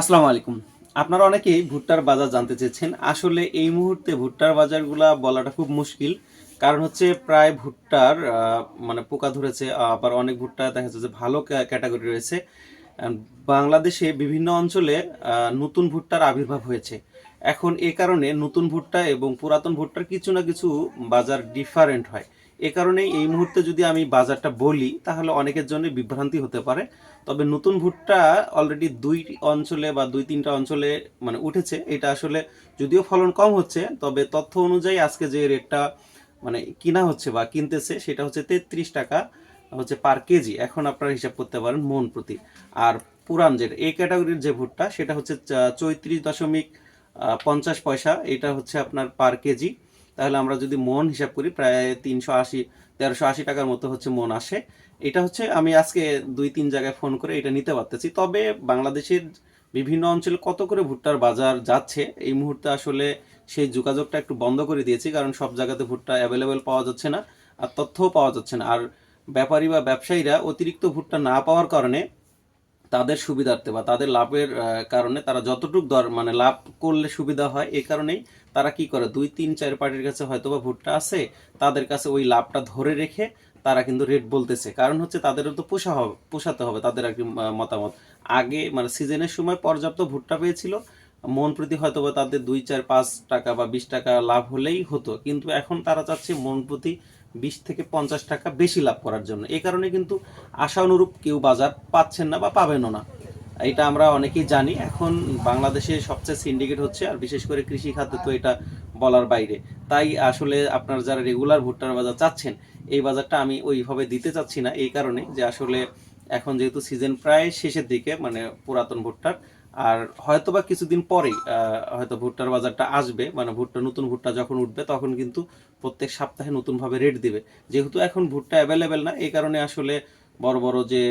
আসসালামু আলাইকুম। আপনারা অনেকেই ভুট্টার বাজার জানতে চেয়েছেন। আসলে এই মুহূর্তে ভুট্টার বাজারগুলা বলাটা খুব মুশকিল। কারণ হচ্ছে প্রায় ভুট্টার মানে পোকা ধরেছে, আবার অনেক ভুট্টা দেখা যাচ্ছে যে ভালো ক্যাটাগরি রয়েছে। বাংলাদেশে বিভিন্ন অঞ্চলে নতুন ভুট্টার আবির্ভাব হয়েছে। এখন এ কারণে নতুন ভুট্টা এবং পুরাতন ভুট্টার কিছু না কিছু বাজার ডিফারেন্ট হয়। এ কারণে এই মুহূর্তে যদি আমি বাজারটা বলি, তাহলে অনেকের জন্য বিভ্রান্তি হতে পারে। তবে নতুন ভুট্টা অলরেডি দুই অঞ্চলে বা দুই তিনটা অঞ্চলে মানে উঠেছে। এটা আসলে যদিও ফলন কম হচ্ছে, তবে তথ্য অনুযায়ী আজকে যে রেটটা মানে কিনা হচ্ছে বা কিনতেছে, সেটা হচ্ছে তেত্রিশ টাকা, হচ্ছে পার কেজি। এখন আপনারা হিসাব করতে পারেন মন প্রতি। আর পুরান যেটা এই ক্যাটাগরির যে ভুট্টা, সেটা হচ্ছে চৌত্রিশ দশমিক পঞ্চাশ পয়সা, এটা হচ্ছে আপনার পার কেজি। তাহলে আমরা যদি মন হিসাব করি, প্রায় তিনশো আশি, তেরোশো আশি টাকার মতো হচ্ছে মন আসে। এটা হচ্ছে আমি আজকে দুই, তিন জায়গায় ফোন করে এটা নিতে পারতেছি। তবে বাংলাদেশের বিভিন্ন অঞ্চলে কত করে ভুট্টার বাজার যাচ্ছে, এই মুহূর্তে আসলে সেই যোগাযোগটা একটু বন্ধ করে দিয়েছি, কারণ সব জায়গাতে ভুট্টা অ্যাভেলেবেল পাওয়া যাচ্ছে না আর তথ্যও পাওয়া যাচ্ছে না। আর ব্যাপারী বা ব্যবসায়ীরা অতিরিক্ত ভুট্টা না পাওয়ার কারণে তাদের সুবিধার্থে বা তাদের লাভের কারণে তারা যতটুক দর মানে লাভ করলে সুবিধা হয় এই কারণেই তারা কি করে, দুই, তিন, চার পার্টির কাছে হয়তো বা ভুট্টা আছে, তাদের কাছে ওই লাভটা ধরে রেখে তারা কিন্তু রেট বলতেছে। কারণ হচ্ছে তাদেরও তো পোষা হবে, পোষাতে হবে তাদের আর কি মতামত। আগে মানে সিজনের সময় পর্যাপ্ত ভুট্টা পেয়েছিল, মন প্রতি হয়তো বা তাদের দুই, চার, পাঁচ টাকা বা বিশ টাকা লাভ হলেই হতো। কিন্তু এখন তারা চাচ্ছে মন প্রতি বিশ থেকে পঞ্চাশ টাকা বেশি লাভ করার জন্য। এই কারণে কিন্তু আশা অনুরূপ কেউ বাজার পাচ্ছেন না বা পাবেনও না। এটা আমরা অনেকেই জানি। এখন বাংলাদেশে সবচেয়ে সিন্ডিকেট হচ্ছে, আর বিশেষ করে কৃষি খাতে তো এটা বলার বাইরে। তাই আসলে আপনার যারা রেগুলার ভুট্টার বাজার চাচ্ছেন, এই বাজারটা আমি ওইভাবে দিতে চাচ্ছি না। এই কারণে যে আসলে এখন যেহেতু সিজন প্রায় শেষের দিকে মানে পুরাতন ভুট্টার আর হয়তো বা কিছুদিন পরেই হয়তো ভুট্টার বাজারটা আসবে মানে ভুট্টা, নতুন ভুট্টা যখন উঠবে তখন কিন্তু প্রত্যেক সপ্তাহে নতুনভাবে রেট দিবে। যেহেতু এখন ভুট্টা অ্যাভেলেবেল না, এই কারণে আসলে বড় বড় যে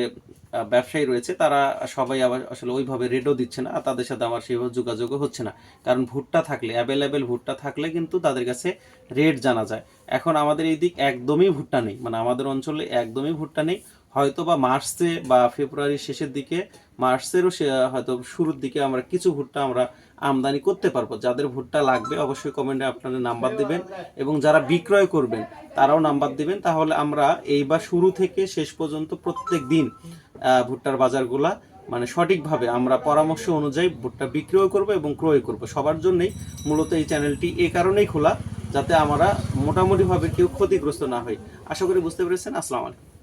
ব্যবসায়ী রয়েছে, তারা সবাই আবার আসলে ওইভাবে রেটও দিচ্ছে না, আর তাদের সাথে আমার সেইভাবে যোগাযোগও হচ্ছে না। কারণ ভুট্টা থাকলে অ্যাভেলেবেল ভুট্টা থাকলে কিন্তু তাদের কাছে রেট জানা যায়। এখন আমাদের এই দিক একদমই ভুট্টা নেই মানে আমাদের অঞ্চলে একদমই ভুট্টা নেই। হয়তো বা মার্চে বা ফেব্রুয়ারির শেষের দিকে, মার্চেরও সে- হয়তো শুরুর দিকে আমরা কিছু ভুট্টা আমরা আমদানি করতে পারব। যাদের ভুট্টা লাগবে, অবশ্যই কমেন্টে আপনাদের নাম্বার দিবেন, এবং যারা বিক্রয় করবেন, তারাও নাম্বার দিবেন। তাহলে আমরা এইবার শুরু থেকে শেষ পর্যন্ত প্রত্যেক দিন ভুট্টার বাজারগুলা মানে সঠিকভাবে আমরা পরামর্শ অনুযায়ী ভুট্টা বিক্রয় করব এবং ক্রয় করব। সবার জন্যই মূলত এই চ্যানেলটি এ কারণেই খোলা, যাতে আমরা মোটামুটিভাবে কেউ ক্ষতিগ্রস্ত না হয় আশা করি বুঝতে পেরেছেন। আসসালামু আলাইকুম।